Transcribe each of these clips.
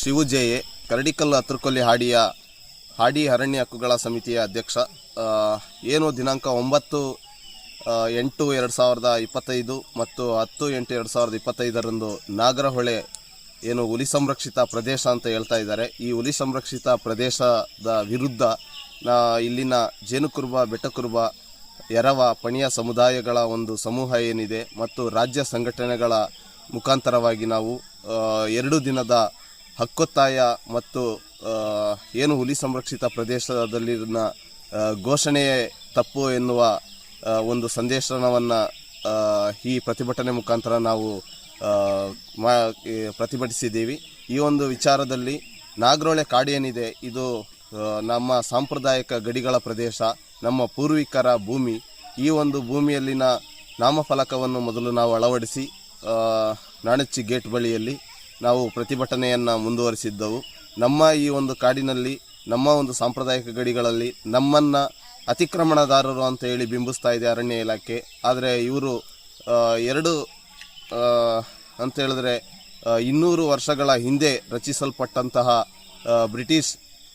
ಶಿವು ಜೆಯೆ, ಕರಡಿಕಲ್ಲು ಹತ್ರಕೊಲ್ಲಿ ಹಾಡಿಯ ಹಾಡಿ ಅರಣ್ಯ ಹಕ್ಕುಗಳ ಸಮಿತಿಯ ಅಧ್ಯಕ್ಷ. ಏನು ದಿನಾಂಕ ಒಂಬತ್ತು ಎಂಟು ಎರಡು ಸಾವಿರದ ಇಪ್ಪತ್ತೈದು ಮತ್ತು ಹತ್ತು ಎಂಟು ಎರಡು ಸಾವಿರದ ಇಪ್ಪತ್ತೈದರಂದು ನಾಗರಹೊಳೆ ಏನು ಹುಲಿ ಸಂರಕ್ಷಿತ ಪ್ರದೇಶ ಅಂತ ಹೇಳ್ತಾ ಇದ್ದಾರೆ. ಈ ಹುಲಿ ಸಂರಕ್ಷಿತ ಪ್ರದೇಶದ ವಿರುದ್ಧ ಇಲ್ಲಿನ ಜೇನುಕುರುಬ, ಬೆಟ್ಟಕುರುಬ, ಎರವ, ಪಣಿಯ ಸಮುದಾಯಗಳ ಒಂದು ಸಮೂಹ ಏನಿದೆ ಮತ್ತು ರಾಜ್ಯ ಸಂಘಟನೆಗಳ ಮುಖಾಂತರವಾಗಿ ನಾವು ಎರಡು ದಿನದ ಹಕ್ಕೊತ್ತಾಯ ಮತ್ತು ಏನು ಹುಲಿ ಸಂರಕ್ಷಿತ ಪ್ರದೇಶದಲ್ಲಿನ ಘೋಷಣೆಯೇ ತಪ್ಪು ಎನ್ನುವ ಒಂದು ಸಂದೇಶನವನ್ನು ಈ ಪ್ರತಿಭಟನೆ ಮುಖಾಂತರ ನಾವು ಮಾ ಪ್ರತಿಭಟಿಸಿದ್ದೀವಿ. ಈ ಒಂದು ವಿಚಾರದಲ್ಲಿ ನಾಗರೋಳೆ ಕಾಡೇನಿದೆ ಇದು ನಮ್ಮ ಸಾಂಪ್ರದಾಯಿಕ ಗಡಿಗಳ ಪ್ರದೇಶ, ನಮ್ಮ ಪೂರ್ವಿಕರ ಭೂಮಿ. ಈ ಒಂದು ಭೂಮಿಯಲ್ಲಿನ ನಾಮಫಲಕವನ್ನು ಮೊದಲು ನಾವು ಅಳವಡಿಸಿ ನಾಣಚ್ಚಿ ಗೇಟ್ ಬಳಿಯಲ್ಲಿ ನಾವು ಪ್ರತಿಭಟನೆಯನ್ನು ಮುಂದುವರಿಸಿದ್ದವು. ನಮ್ಮ ಈ ಒಂದು ಕಾಡಿನಲ್ಲಿ, ನಮ್ಮ ಒಂದು ಸಾಂಪ್ರದಾಯಿಕ ಗಡಿಗಳಲ್ಲಿ ನಮ್ಮನ್ನು ಅತಿಕ್ರಮಣದಾರರು ಅಂತ ಹೇಳಿ ಬಿಂಬಿಸ್ತಾ ಇದೆ ಅರಣ್ಯ ಇಲಾಖೆ. ಆದರೆ ಇವರು ಎರಡು ಅಂತ ಹೇಳಿದ್ರೆ ಇನ್ನೂರು ವರ್ಷಗಳ ಹಿಂದೆ ರಚಿಸಲ್ಪಟ್ಟಂತಹ ಬ್ರಿಟಿಷ್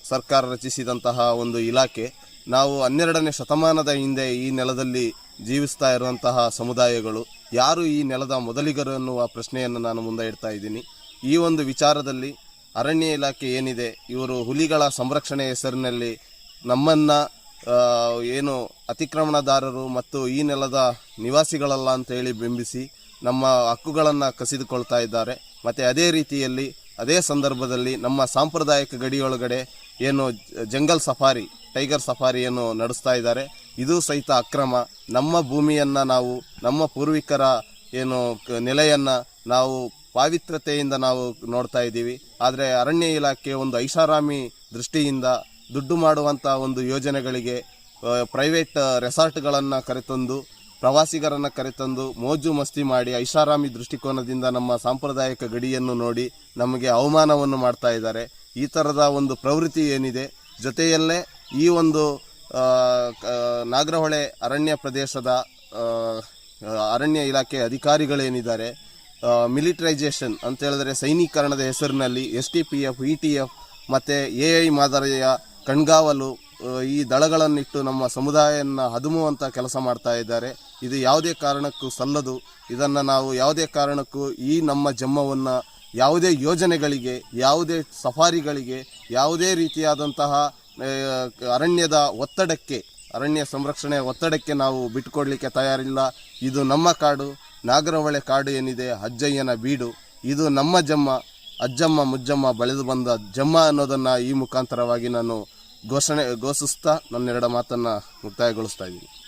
ಸರ್ಕಾರ ರಚಿಸಿದಂತಹ ಒಂದು ಇಲಾಖೆ. ನಾವು ಹನ್ನೆರಡನೇ ಶತಮಾನದ ಹಿಂದೆ ಈ ನೆಲದಲ್ಲಿ ಜೀವಿಸ್ತಾ ಇರುವಂತಹ ಸಮುದಾಯಗಳು. ಯಾರು ಈ ನೆಲದ ಮೊದಲಿಗರು ಎನ್ನುವ ಪ್ರಶ್ನೆಯನ್ನು ನಾನು ಮುಂದೆ ಇಡ್ತಾ ಇದ್ದೀನಿ. ಈ ಒಂದು ವಿಚಾರದಲ್ಲಿ ಅರಣ್ಯ ಇಲಾಖೆ ಏನಿದೆ, ಇವರು ಹುಲಿಗಳ ಸಂರಕ್ಷಣೆ ಹೆಸರಿನಲ್ಲಿ ನಮ್ಮನ್ನು ಏನು ಅತಿಕ್ರಮಣದಾರರು ಮತ್ತು ಈ ನೆಲದ ನಿವಾಸಿಗಳಲ್ಲ ಅಂತ ಹೇಳಿ ಬಿಂಬಿಸಿ ನಮ್ಮ ಹಕ್ಕುಗಳನ್ನು ಕಸಿದುಕೊಳ್ತಾ ಇದ್ದಾರೆ. ಮತ್ತು ಅದೇ ರೀತಿಯಲ್ಲಿ ಅದೇ ಸಂದರ್ಭದಲ್ಲಿ ನಮ್ಮ ಸಾಂಪ್ರದಾಯಿಕ ಗಡಿಯೊಳಗಡೆ ಏನು ಜಂಗಲ್ ಸಫಾರಿ, ಟೈಗರ್ ಸಫಾರಿಯನ್ನು ನಡೆಸ್ತಾ ಇದ್ದಾರೆ. ಇದು ಸಹಿತ ಅಕ್ರಮ. ನಮ್ಮ ಭೂಮಿಯನ್ನು ನಾವು, ನಮ್ಮ ಪೂರ್ವಿಕರ ಏನು ನೆಲೆಯನ್ನು ನಾವು ಪಾವಿತ್ರತೆಯಿಂದ ನಾವು ನೋಡ್ತಾ ಇದ್ದೀವಿ. ಆದರೆ ಅರಣ್ಯ ಇಲಾಖೆ ಒಂದು ಐಷಾರಾಮಿ ದೃಷ್ಟಿಯಿಂದ ದುಡ್ಡು ಮಾಡುವಂಥ ಒಂದು ಯೋಜನೆಗಳಿಗೆ ಪ್ರೈವೇಟ್ ರೆಸಾರ್ಟ್ಗಳನ್ನು ಕರೆತಂದು, ಪ್ರವಾಸಿಗರನ್ನು ಕರೆತಂದು ಮೋಜು ಮಸ್ತಿ ಮಾಡಿ ಐಷಾರಾಮಿ ದೃಷ್ಟಿಕೋನದಿಂದ ನಮ್ಮ ಸಾಂಪ್ರದಾಯಿಕ ಗಡಿಯನ್ನು ನೋಡಿ ನಮಗೆ ಅವಮಾನವನ್ನು ಮಾಡ್ತಾ ಇದ್ದಾರೆ. ಈ ಥರದ ಒಂದು ಪ್ರವೃತ್ತಿ ಏನಿದೆ? ಜೊತೆಯಲ್ಲೇ ಈ ಒಂದು ನಾಗರಹೊಳೆ ಅರಣ್ಯ ಪ್ರದೇಶದ ಅರಣ್ಯ ಇಲಾಖೆ ಅಧಿಕಾರಿಗಳೇನಿದ್ದಾರೆ? ಮಿಲಿಟರೈಸೇಷನ್ ಅಂತ ಹೇಳಿದ್ರೆ ಸೈನೀಕರಣದ ಹೆಸರಿನಲ್ಲಿ S T P F, E T F ಮತ್ತು ಎ ಐ ಮಾದರಿಯ ಕಣ್ಗಾವಲು ಈ ದಳಗಳನ್ನಿಟ್ಟು ನಮ್ಮ ಸಮುದಾಯವನ್ನು ಹದುಮುವಂಥ ಕೆಲಸ ಮಾಡ್ತಾ ಇದ್ದಾರೆ. ಇದು ಯಾವುದೇ ಕಾರಣಕ್ಕೂ ಸಲ್ಲದು. ಇದನ್ನು ನಾವು ಯಾವುದೇ ಕಾರಣಕ್ಕೂ ಈ ನಮ್ಮ ಜಮ್ಮವನ್ನು ಯಾವುದೇ ಯೋಜನೆಗಳಿಗೆ, ಯಾವುದೇ ಸಫಾರಿಗಳಿಗೆ, ಯಾವುದೇ ರೀತಿಯಾದಂತಹ ಅರಣ್ಯದ ಒತ್ತಡಕ್ಕೆ, ಅರಣ್ಯ ಸಂರಕ್ಷಣೆ ಒತ್ತಡಕ್ಕೆ ನಾವು ಬಿಟ್ಟುಕೊಡಲಿಕ್ಕೆ ತಯಾರಿಲ್ಲ. ಇದು ನಮ್ಮ ಕಾಡು. ನಾಗರಹೊಳೆ ಕಾಡು ಏನಿದೆ, ಅಜ್ಜಯ್ಯನ ಬೀಡು, ಇದು ನಮ್ಮ ಜಮ್ಮ, ಅಜ್ಜಮ್ಮ ಮುಜ್ಜಮ್ಮ ಬೆಳೆದು ಬಂದ ಜಮ್ಮ ಅನ್ನೋದನ್ನು ಈ ಮುಖಾಂತರವಾಗಿ ನಾನು ಘೋಷಣೆ, ಘೋಷಿಸ್ತಾ ನನ್ನೆರಡ ಮಾತನ್ನು ಮುಕ್ತಾಯಗೊಳಿಸ್ತಾ ಇದ್ದೀನಿ.